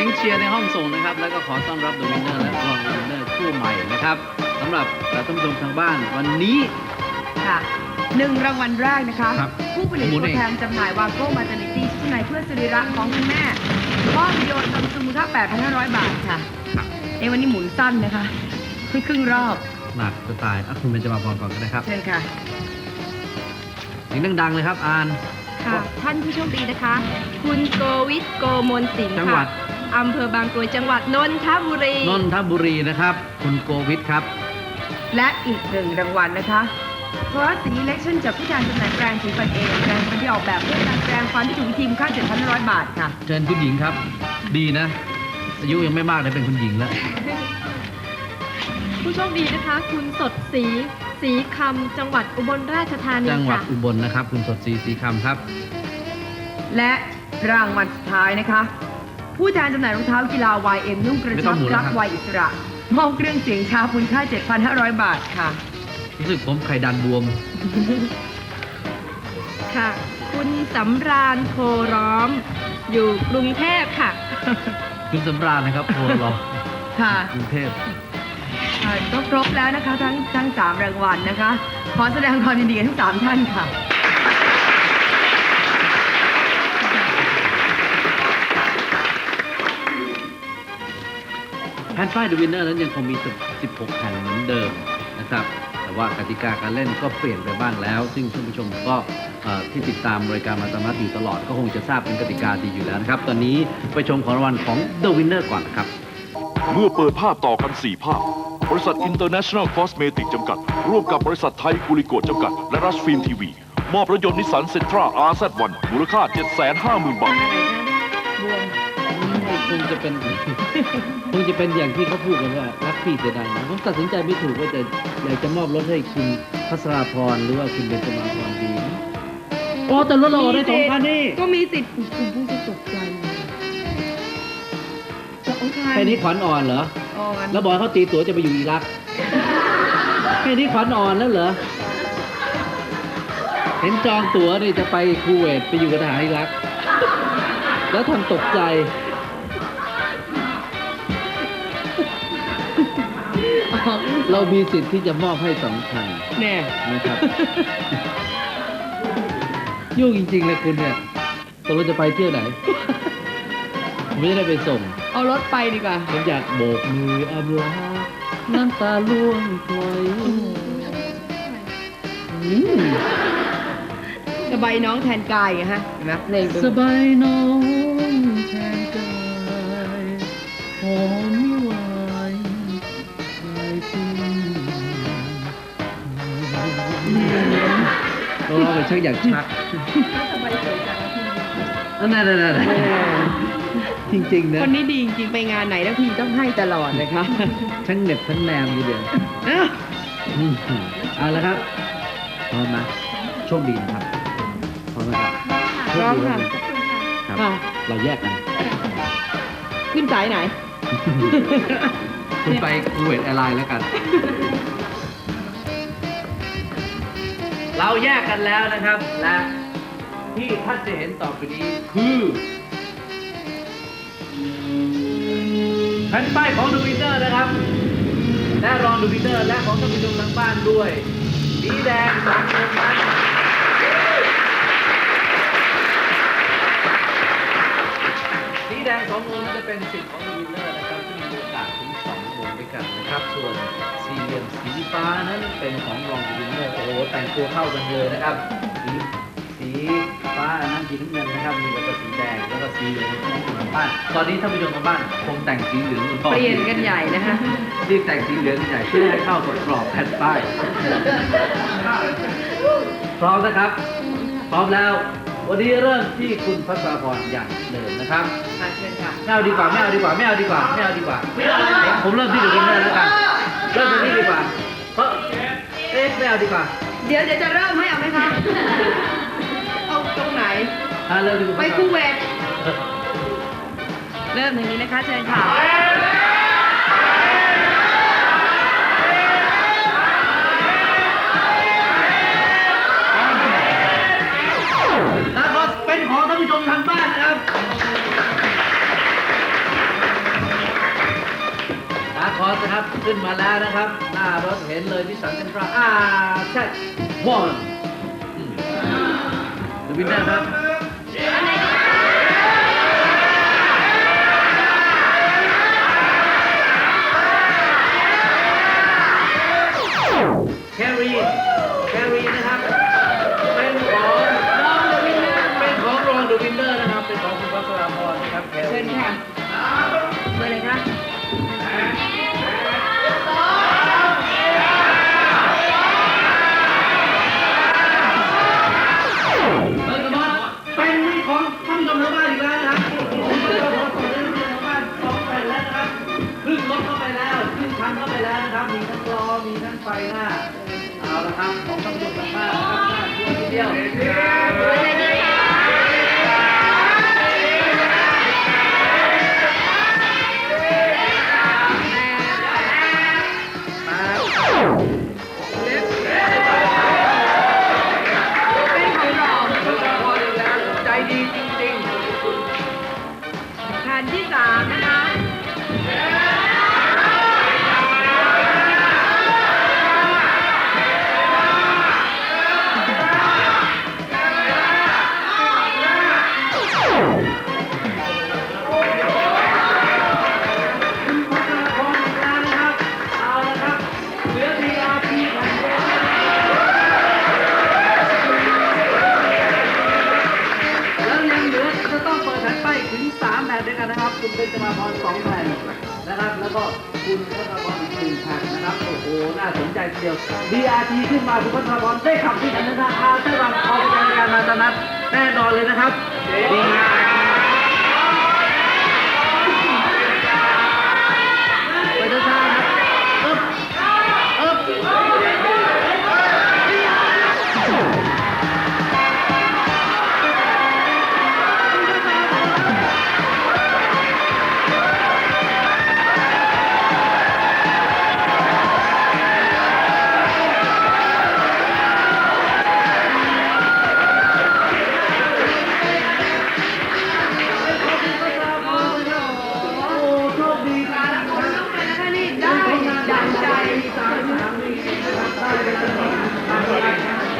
สียงเชียร์ในห้องส่งนะครับ แล้วก็ขอต้อนรับเดอะวินเนอร์และรองเดอะวินเนอร์คู่ใหม่นะครับสำหรับท่านผู้ชมทางบ้านวันนี้ ค่ะหนึ่งรางวัลแรกนะคะ ครับผู้ผลิตหมุนตัวเอง แทนจำหน่ายวาโก้มาเตอร์นิตี้ชุดในเพื่อสรีระของคุณแม่มอบวิดีโอซัมซุงมูลค่า8,500 บาทค่ะครับเอ้วันนี้หมุนสั้นนะคะเพิ่งครึ่งรอบหนักจะตายอะคุณเบนจะมาพรก่อนก็ได้ครับเชิญค่ะ เสียงดังๆเลยครับอาน ค่ะ ท่านผู้โชคดีนะคะ คุณโกวิทโกมลสิงห์จังหวัค่ะด อำเภอบางกรวยจังหวัดนนทบุรี นนทบุรีนะครับ คุณโกวิทครับ และอีกหนึ่งรางวัลนะคะเพราะสีเล็กชั่นจากผู้แทนจำหน่ายแปรงสีฟันเองแปรงฟันที่ออกแบบเพื่อการแปรงฟันที่ถูกวิธีมูลค่า7,500 บาทค่ะ เชิญคุณหญิงครับ ดีนะ อายุยังไม่มากเลยเป็นคุณหญิงแล้ว ผู้โชคดีนะคะ คุณสดศรีศรีคำจังหวัดอุบลราชธานีจังหวัดค่ะ อุบลนะครับ คุณสดศรีศรีคำครับ และรางวัลสุดท้ายนะคะ ผู้แทนจำหน่ายรองเท้ากีฬา YM นุ่งกระไม่ต้ชัอบงหมุนรักนะครับวัยอิสระมอบเครื่องเสียงชาคุณค่า 7,500 บาทค่ะ รู้สึกผมไข่ดันบวม ค่ะ คุณสำราญโพร้อม อยู่กรุงเทพค่ะ คุณสำราญนะครับโพลอค่ะกรุงเทพค่ะก็ครบแล้วนะคะ ทั้งทั้งสามรางวัลนะคะ ขอแสดงความยินดีกับทั้งสามท่านค่ะ แผ่นป้าย The Winner นั้นยังคงมี 16แผ่นเหมือนเดิมนะครับ แต่ว่ากติกาการเล่นก็เปลี่ยนไปบ้างแล้ว ซึ่งท่านผู้ชมก็ที่ติดตามรายการมาตามนัดอยู่ตลอดก็คงจะทราบเป็นกติกาดีอยู่แล้วนะครับ ตอนนี้ไปชมของรางวัลของ The Winner ก่อนนะครับ เมื่อเปิดภาพต่อกัน 4 ภาพ บริษัท International Cosmetic จำกัด ร่วมกับบริษัทไทยกุลิโกจำกัด และรัชฟิล์มทีวี มอบรถยนต์นิสสันเซนทรา RZ1 มูลค่า 750,000 บาท คงจะเป็น คงจะเป็นอย่างที่เขาพูดกันว่ารักพี่เสียดายนะผมตัดสินใจไม่ถูกว่าจะอยากจะมอบรถให้คุณพัสราพรหรือว่าคุณเบญจมาพรดีโอ้แต่รถเราออกได้สองคันนี่ก็มีสิทธิ์คุณผู้จะตกใจสองคันแค่นี้ขวัญอ่อนเหรอ อ่อนแล้วบอกให้เขาตีตั๋วจะไปอยู่อิรักแค่นี้ขวัญอ่อนแล้วเหรอ เห็นจองตั๋วนี่จะไปคูเวตไปอยู่กับทหารอิรัก แล้วทำตกใจ เรามีสิทธิ์ที่จะมอบให้สองคันแน่นะครับ ยุ่งจริง ๆ เลยคุณเนี่ยตกลงจะไปเที่ยวไหน ผมไม่ได้ไปส่ง เอารถไปดีกว่า ผมอยากโบกมืออำลาน้ำตาล่วงพลอยอืมสบายน้องแทนกายไงฮะเห็นไหมเพลงเป็นสบายน้องแทนกายหอมไม่ไหว เราเราไปชักอยากชักสบายสวยจังนั่นนั่นนั่นจริงๆนะคนนี้ดีจริงๆไปงานไหนแล้วพี่ต้องให้ตลอดเลยค่ะทั้งเหน็บทั้งแนมทีเดียวอ้าวอืมเอาละครับพร้อมนะโชคดีนะครับพร้อมนะครับโชพร้อมดีค่ะครับค่ะเราแยกกัน ขึ้นสายไหน คุณไปคูเวตแอร์ไลน์แล้วกัน เราแยกกันแล้วนะครับ และที่ท่านจะเห็นต่อไปนี้คือแผ่นป้ายของดูวินเนอร์นะครับ และรองดูวินเนอร์ และของท่านผู้ชมทางบ้านด้วยสีแดงสองคนนั้นสีแดงสองวงนั้นจะเป็นสิทธิ์ของดูวินเนอร์นะครับ ที่าสถึงสองวงด้วยกันนะครับ ส่วนสี่เหลี่ยมสีฟ้านั้นเป็นของรองดูวินเนอร์โอ้โหแต่งตัวเข้ากันเลยนะครับ สีสีฟ้านั้นสีน้ำเงินนะครับ มีแล้วก็สีแดงแล้วก็สีเหลืองของท่านผู้ชมทางบ้านตอนนี้ท่านผู้ชมทางบ้านคงแต่งสีเหลืองกันต่อเปลี่ยนกันใหญ่นะคะรีบแต่งสีเหลืองใหญ่เพื่อให้เข้ากับกรอบแผ่นป้ายพร้อมนะครับ พร้อมแล้ว วันนี้เริ่มที่คุณพัชราพรอย่างเดิมนะครับค่ะเชิญค่ะไม่เอาดีกว่าไม่เอาดีกว่าไม่เอาดีกว่าไม่เอาดีกว่า ผมเริ่มที่เดอะวินเนอร์แล้วกัน เริ่มตรงนี้ดีกว่า เพราะเอ๊ะไม่เอาดีกว่าเดี๋ยวเดี๋ยวจะเริ่มให้เอาไหมคะ เอาตรงไหน อะเริ่มที่คุณไปพัชราคูเวตเริ่มอย่างนี้นะคะเชิญค่ะ ขึ้นมาแล้วนะครับ หน้ารถเห็นเลยนิสสันเซนทราอ่าใช่ one ดูวินเนอร์ครับ มีทั้งล้อมีทั้งไฟหน้าเอาละครับของท่านผู้ชมทางบ้านนะครับหน้าชัวร์ทีเดียวเบอร์อะไรดีคะเป็นของเราพออีกแล้วใจดีจริงแผ่นที่สามนะคะ ผ่นป้ายถึง3แผ่นด้วยกันนะครับ คุณเป็นจมาพร2แผ่นนะครับ แล้วก็คุณพัชรพรอีกหนึ่งแผ่นนะครับ โอ้โห น่าสนใจทีเดียว BRT ขึ้นมาคุณพัชรพรได้ขับที่กันนะครับอาใช่ครับขอบคุณในการมาตอนนั้นแน่นอนเลยนะครับดี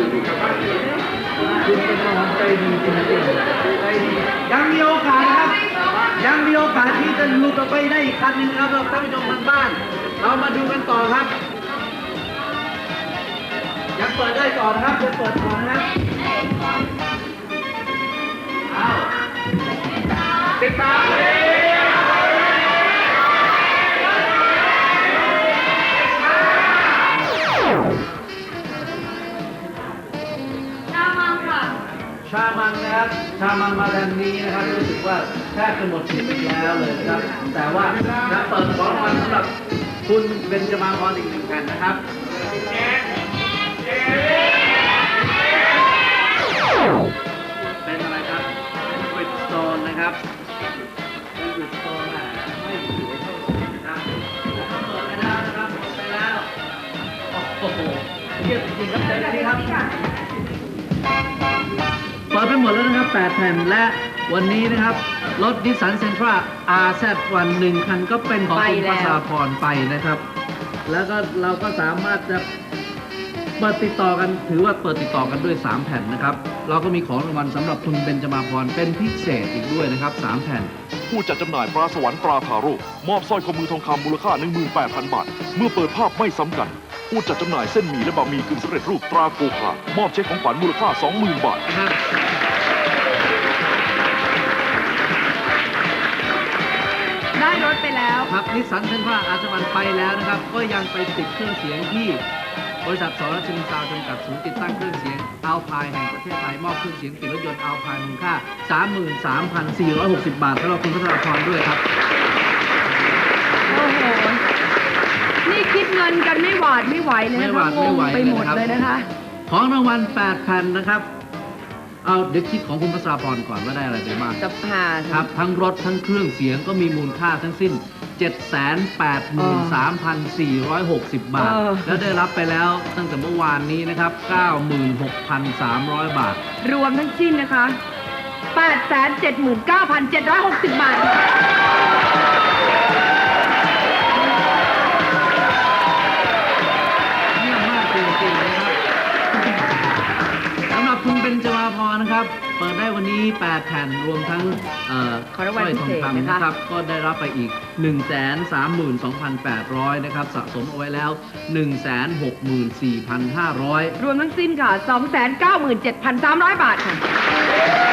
คุณเป็นกำลังใจดีจริงๆใจดียังมีโอกาสนะครับ ยังมีโอกาสที่จะหลุดออกไปได้อีกคันหนึงครับท่านผู้ชมทางบ้าน เรามาดูกันต่อครับ ยังเปิดได้ต่อนะครับยังเปิดต่อนะครับเอาติดตามเลย นะครับชามันมาทางนี้นะครับรู้สึกว่าแทบจะหมดสิทธิ์ไปแล้วเลยนะครับ แต่ว่าจะเปิดของรางวัลสำหรับคุณเบนจมาพรอีกหนึ่งแผ่นนะครับเป็นอะไรครับเป็นบริดสโตนนะครับเป็นบริดสโตนอะไม่สวยเท่าไหร่นะครับแล้วก็เปิดไปแล้วนะครับเปิดไปแล้วโอ้โหเยี่ยมจริงๆครับเต็มที่ครับ ดไปหมดแล้วนะครับ 8 แผ่นและวันนี้นะครับ รถดิสันเซนทรา RZ วันหนึ่งคันก็เป็นของคุณไปแล้ภาวษาพรไปนะครับ แล้วก็เราก็สามารถจะเปิดติดต่อกันถือว่าเปิดติดต่อกันด้วย 3 แผ่นนะครับ เราก็มีของรางวัลสำหรับคุณเบนจมาพรเป็นพิเศษอีกด้วยนะครับ 3 แผ่น ผู้จัดจำหน่ายปลาสวรรค์ปลาทาโร่มอบสร้อยข้อมือทองคำมูลค่า 18,000 บาท เมื่อเปิดภาพไม่ซ้ำกัน ผู้จัดจำหน่ายเส้นหมี่และบะหมี่กึ่งสำเร็จรูปตราโกคามอบเช็คของขวัญมูลค่า 20,000 บาท ได้รถไปแล้ว ครับนิสสันเซนทราอาจวันไปแล้วนะครับ ก็ยังไปติดเครื่องเสียงที่บริษัทสรชินซาวด์จำกัดศูนย์ติดตั้งเครื่องเสียงอัลพายแห่งประเทศไทยมอบเครื่องเสียงติดรถยนต์อัลพายมูลค่า 33,460 บาทสำหรับคุณพัชราพรด้วยครับ โอ้โห นี่คิดเงินกันไม่หวาดไม่ไหวเลยไม่นะหวาคะดงไม่งไหวไปหมดเลยนะครับเลยนะคะ ของรางวัล 8 แผ่นนะครับ เอาเดี๋ยวคิดของคุณพัชราพรก่อนว่าได้อะไรไปบ้างจะผ่านครับ ทั้งรถทั้งเครื่องเสียงก็มีมูลค่าทั้งสิ้น 783,460 บาทเออแล้วได้รับไปแล้วตั้งแต่เมื่อวานนี้นะครับ 96,300 บาท รวมทั้งสิ้นนะคะ 879,760 บาท เปิดได้วันนี้ 8 แผ่นรวมทั้งเอ่อของรางวัลสร้อยทองพิเศษคำนะคะนะครับ ก็ได้รับไปอีก 1 3 2 2 8 0 0 นะครับ สะสมเอาไว้แล้ว 1 6 4 5 0 0 รวมทั้งสิ้นค่ะ 297,300 บาทค่ะ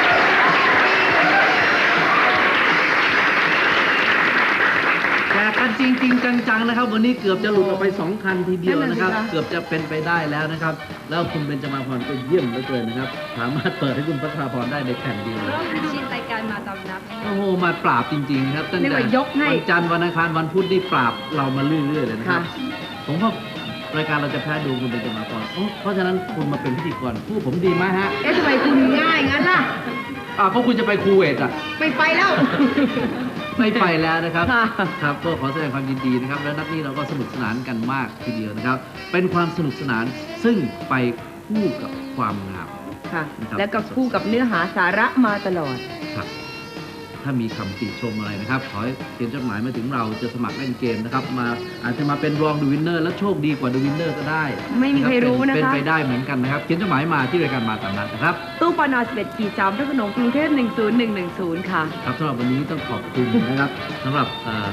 จกกันจริงๆจังๆนะครับ วันนี้เกือบจะหลุดออกไป 2 คันทีเดียวนะครับนั่นน่ะสิคะเกือบจะเป็นไปได้แล้วนะครับ แล้วคุณเบญจมาพรก็เยี่ยมเหลือเกินนะครับ สามารถเปิดให้คุณพัชราพรได้ในแผ่นเดียวเลยชินรายการมาตามนัด โอ้โหมาปราบจริงๆครับตั้งเรียกแต่ว่ายกให้วันจันทร์วันอังคารวันพุธนี่ปราบเรามาเรื่อยๆเลยนะครับค่ะผมว่ารายการเราจะแพ้ดูคุณเบญจมาพรโอ้เพราะฉะนั้นคุณมาเป็นพิธีกรผู้ผมดีไหมฮะ เอ๊ะทำไมคุณง่ายงั้นล่ะ อ่าเพราะคุณจะไปคูเวตอะ ไม่ไปแล้ว ไม่ไปแล้วนะครับค่ะครับก็ขอแสดงความยินดีนะครับ และนัดนี้เราก็สนุกสนานกันมากทีเดียวนะครับ เป็นความสนุกสนานซึ่งไปคู่กับความงามค่ะนะครับแล้วก็คู่กับเนื้อหาสาระมาตลอดครับ ถ้ามีคำติชมอะไรนะครับ ขอให้เขียนจดหมายมาถึงเราจะสมัครเล่นเกมนะครับ มาอาจจะมาเป็นรองดูวินเนอร์และโชคดีกว่าดูวินเนอร์ก็ได้ไม่มีใครรู้นะคะ เป็นไปได้เหมือนกันนะครับ เขียนจดหมายมาที่รายการมาตามนัดนะครับ ตู้ปน11ขีด3พระโขนงกรุงเทพ10110 ค่ะ ครับสำหรับวันนี้ต้องขอบคุณนะครับ สำหรับเอ่อ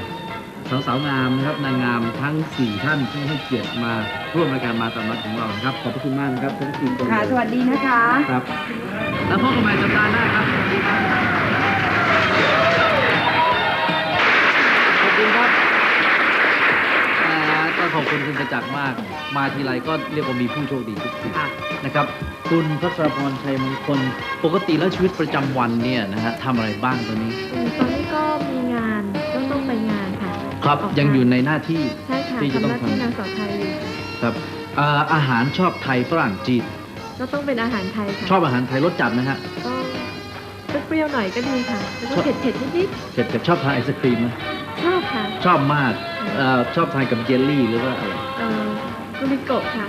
สาวสาวๆงามนะครับนางงามทั้ง 4 ท่านที่ให้เกียรติมาร่วมรายการมาตามนัดของเรานะครับ ขอบพระคุณมากนะครับทั้งสี่คนค่ะเลยสวัสดีนะคะ ครับ แล้วพบกันใหม่สัปดาห์หน้าครับสวัสดีครับ จักษ์มาก มาทีไรก็เรียกว่ามีผู้โชคดีทุกทีค่ะนะครับคุณพัชรพรชัยมงคล ปกติแล้วชีวิตประจำวันเนี่ยนะฮะทำอะไรบ้างตอนนี้อืมตอนนี้ก็มีงานก็ต้องไปงานค่ะ ครับออกยังงานอยู่ในหน้าที่ใช่ค่ะที่จะทำต้อหงน้าที่ทำนางสาวไทยอยู่ค่ะครับเอ่ออาหารชอบไทยฝรั่งจีนก็ต้องเป็นอาหารไทยค่ะชอบอาหารไทยรสจัดนะฮะก็เปรี้ยวๆหน่อยก็ดีค่ะแล้วก็ชอบเผ็ดๆนิดเผ็ดกับชอบทานไอศครีมไหมๆชอบค่ะชอบมากเอ่อชอบทานกับเจลลี่หรือว่าอะไร เอ่อกุลิโกะค่ะ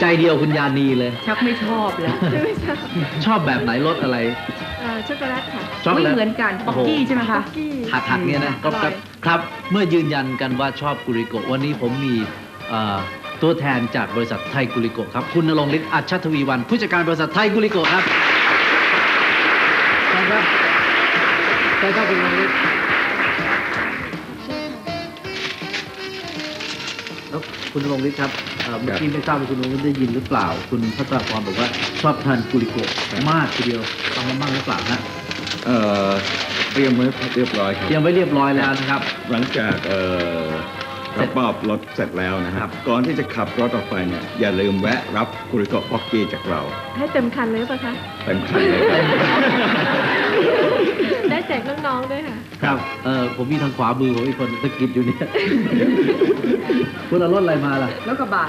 ใจเดียวคุณยานีเลย ชักไม่ชอบแล้ว ไม่ใช่ชอบแบบไหนรสอะไร เอ่อช็อกโกแลตค่ะช็อกโกไม่แลตเหมือนกันป๊อกกี้ใช่ไหมคุคะกกี้ หักหักๆเนี่ยนะอก็ร่คอรับยครับ เมื่อยืนยันกันว่าชอบกุริโกะวันนี้ผมมีเอ่อตัวแทนจากบริษัทไทยกุริโกะครับ คุณนรงค์ฤทธิ์อัจฉทวีวัน ผู้จัดการบริษัทไทยกุริโกะครับใช่ครับใช่ครับคุณนรงค์ฤทธิ์ คุณนรงค์ฤทธิ์ครับเอ่อเมื่อกี้ไม่ทราบว่าคุณนรงค์ฤทธิ์ได้ยินหรือเปล่า คุณพัชรพรบอกว่าชอบทานกุริโกะมากทีเดียวทำมาบ้างหรือเปล่าฮะเอ่อเตรียมไว้เรียบร้อยครับ เตรียมไว้เรียบร้อยแล้วนะครับ หลังจากเอ่อเสร็รัจบมอบรถเสร็จแล้วนะคครัรับ บ ก่อนที่จะขับรถออกไปเนี่ย อย่าลืมแวะรับกุริโกะป๊อกกี้จากเราให้เต็มคันเลยป่ะคะเต็มคันเลยครับ ได้แจกน้องๆด้วยค่ะ ครับเออผมมีทางขวามือผมอีกคนสะกิดอยู่เนี่ย คุณเอารถอะไรมาล่ะแล้วกระบะ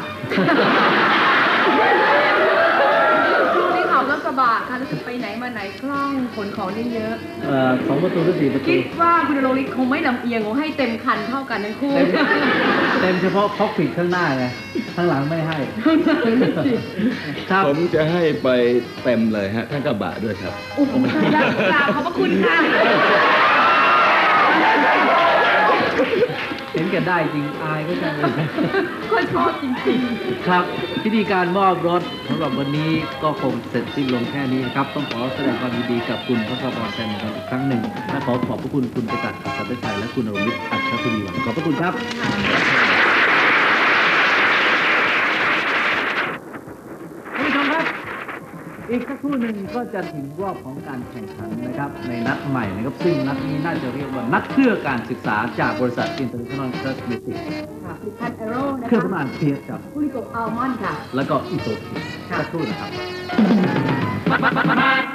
ช่วงนี้ขับรถกระบะค่ะรู้สึกไปไหนมาไหนคล่องขนของได้เยอะ เอ่อสองประตูหรือสี่ประตูคิดว่าคุณโรลิคงไม่ลำเอียงคงให้เต็มคันเท่ากันทั้งคู่เต็มเต็มเฉพาะคอกผิดข้างหน้าไงข้างหลังไม่ให้ ครับผมจะให้ไปเต็มเลยฮะทั้งกระบะด้วยครับโอ้โหกราบขอบพระคุณค่ะ เห็นแกันได้จริงอายก็จังเลยก็ชอบจริงครับพิธีการมอบรถสำหรับวันนี้ก็คงเสร็จสิ้นลงแค่นี้นะครับ ต้องขอแสดงความยินดีกับคุณพระพรชัยมงคลอีกครั้งหนึ่งและขอขอบพระคุณคุณประจักษ์อัศวิชัยและคุณอรมิตอัจฉริยวันขอบพระคุณครับ ท่านผู้ชมครับ อีกสักครู่หนึ่งก็จะถึงรอบของการแข่งขันนะครับ ในนัดใหม่นะครับซึ่งนัดนี้น่าจะเรียกว่านัดเพื่อการศึกษาจากบริษัท International Cosmetics ๆค่ะผลิตภัณฑ์แอโร่นะเครื่องคะสำอางเพียสครับคุริโกอัลมอนด์ค่ะ แล้วก็อิโตะสักครู่นะครับค่ะ